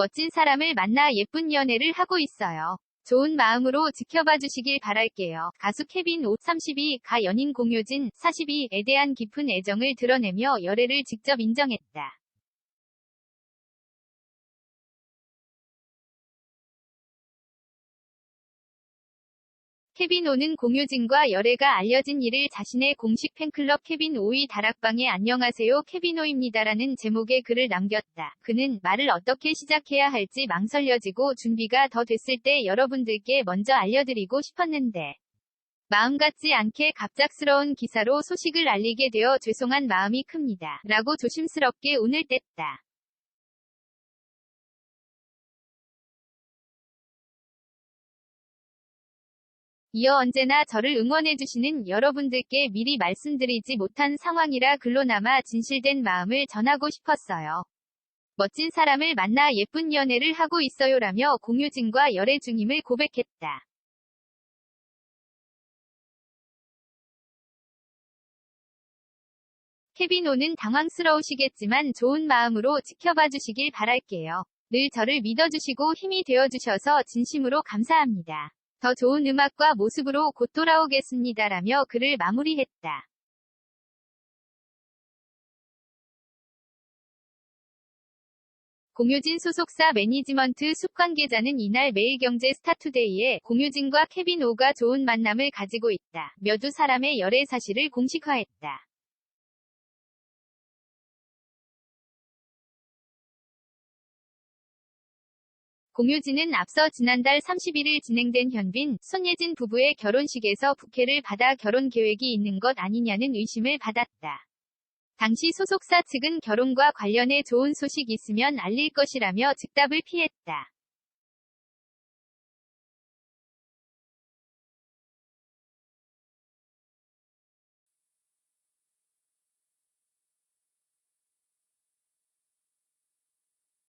멋진 사람을 만나 예쁜 연애를 하고 있어요. 좋은 마음으로 지켜봐 주시길 바랄게요. 가수 케빈 옷 32 가 연인 공효진 42에 대한 깊은 애정을 드러내며 열애를 직접 인정했다. 케빈 오는 공효진과 열애가 알려진 일을 자신의 공식 팬클럽 케빈 오이 다락방에 안녕하세요 케빈 오입니다라는 제목의 글을 남겼다. 그는 말을 어떻게 시작해야 할지 망설여지고 준비가 더 됐을 때 여러분들께 먼저 알려드리고 싶었는데 마음 같지 않게 갑작스러운 기사로 소식을 알리게 되어 죄송한 마음이 큽니다. 라고 조심스럽게 운을 뗐다. 이어 언제나 저를 응원해주시는 여러분들께 미리 말씀드리지 못한 상황이라 글로나마 진실된 마음을 전하고 싶었어요. 멋진 사람을 만나 예쁜 연애를 하고 있어요라며 공효진과 열애 중임을 고백했다. 케빈오는 당황스러우시겠지만 좋은 마음으로 지켜봐 주시길 바랄게요. 늘 저를 믿어주시고 힘이 되어주셔서 진심으로 감사합니다. 더 좋은 음악과 모습으로 곧 돌아오겠습니다라며 글을 마무리했다. 공효진 소속사 매니지먼트 숲 관계자는 이날 매일경제 스타투데이에 공효진과 케빈 오가 좋은 만남을 가지고 있다. 며두 사람의 열애 사실을 공식화했다. 공효진은 앞서 지난달 31일 진행된 현빈, 손예진 부부의 결혼식에서 부케를 받아 결혼 계획이 있는 것 아니냐는 의심을 받았다. 당시 소속사 측은 결혼과 관련해 좋은 소식 있으면 알릴 것이라며 즉답을 피했다.